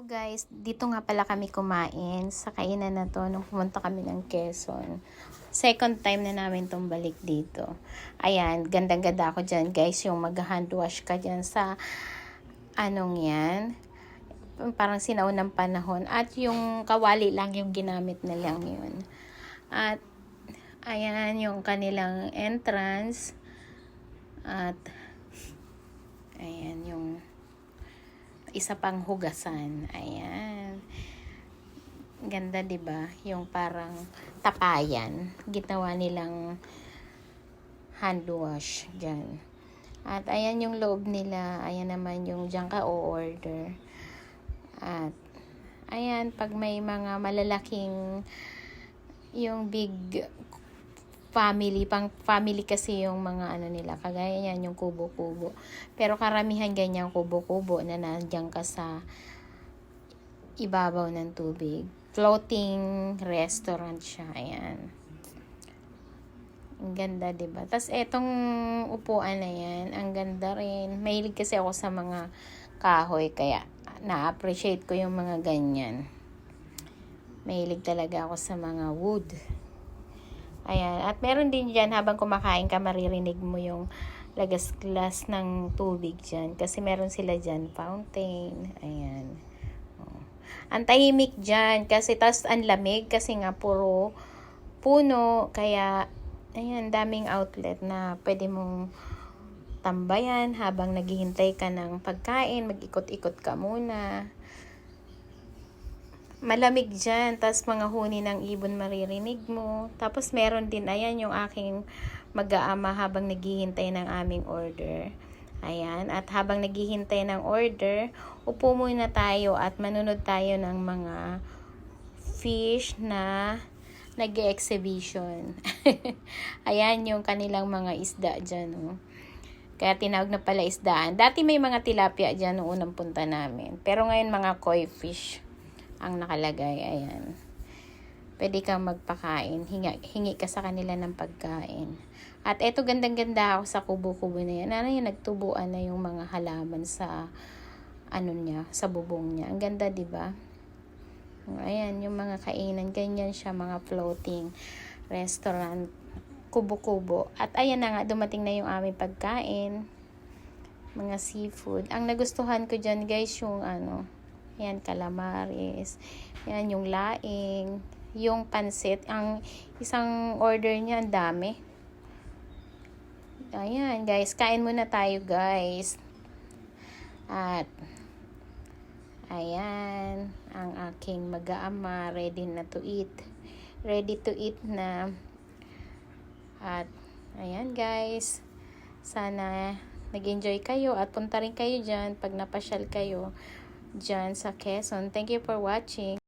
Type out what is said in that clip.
Guys, dito nga pala kami kumain sa kainan na to nung pumunta kami ng Quezon. Second time na namin tong balik dito. Ayan, gandang-ganda ako dyan guys, yung mag-hand wash ka dyan sa anong yan, parang sinaunang panahon. At yung kawali lang yung ginamit na lang yun. At ayan yung kanilang entrance. At ayan yung isa pang hugasan. Ayan. Ganda 'di ba? Yung parang tapayan. Ginawa nilang hand wash diyan. At ayan yung loob nila. Ayan naman yung diyan ka o-order. At ayan pag may mga malalaking yung big family, pang family kasi yung mga ano nila, kagaya yan yung kubo-kubo. Pero karamihan ganyan kubo-kubo na nandiyan ka sa ibabaw ng tubig. Floating restaurant siya, ayan. Ang ganda, ba? Tapos etong upuan na 'yan, ang ganda rin. Mahilig kasi ako sa mga kahoy kaya na-appreciate ko yung mga ganyan. Mahilig talaga ako sa mga wood. Ayan. At meron din dyan, habang kumakain ka, maririnig mo yung lagas-glas ng tubig dyan. Kasi meron sila dyan, fountain. Ayan. Oh. Ang tahimik dyan. Kasi, tas ang lamig. Kasi nga, puro puno. Kaya, ayan, daming outlet na pwede mong tambayan habang naghihintay ka ng pagkain. Mag-ikot-ikot ka muna malamig dyan. Tapos mga huni ng ibon maririnig mo. Tapos meron din, ayan yung aking mag-aama habang naghihintay ng aming order. Ayan. At habang naghihintay ng order, upo muna tayo at manunod tayo ng mga fish na nag-exhibition. ayan yung kanilang mga isda dyan. Oh. Kaya tinawag na pala isdaan. Dati may mga tilapia dyan noong unang punta namin. Pero ngayon mga koi fish ang nakalagay. Ayan. Pwede kang magpakain. Hingi, hingi ka sa kanila ng pagkain. At eto gandang-ganda ako sa kubo-kubo na yan. Ano yung nagtubuan na yung mga halaman sa ano niya, sa bubong niya. Ang ganda, di ba? Ayan, yung mga kainan, ganyan siya, mga floating restaurant, kubo-kubo. At ayan na nga, dumating na yung aming pagkain. Mga seafood. Ang nagustuhan ko dyan, guys, yung ano, yan, calamares. Yan, yung laing. Yung pansit. Ang isang order niya, ang dami. Ayan, guys. Kain muna tayo, guys. At, ayan, ang aking mag-aama, ready na to eat. Ready to eat na. At, ayan, guys. Sana nag-enjoy kayo at punta rin kayo dyan pag napasyal kayo dyan sa Quezon. Thank you for watching.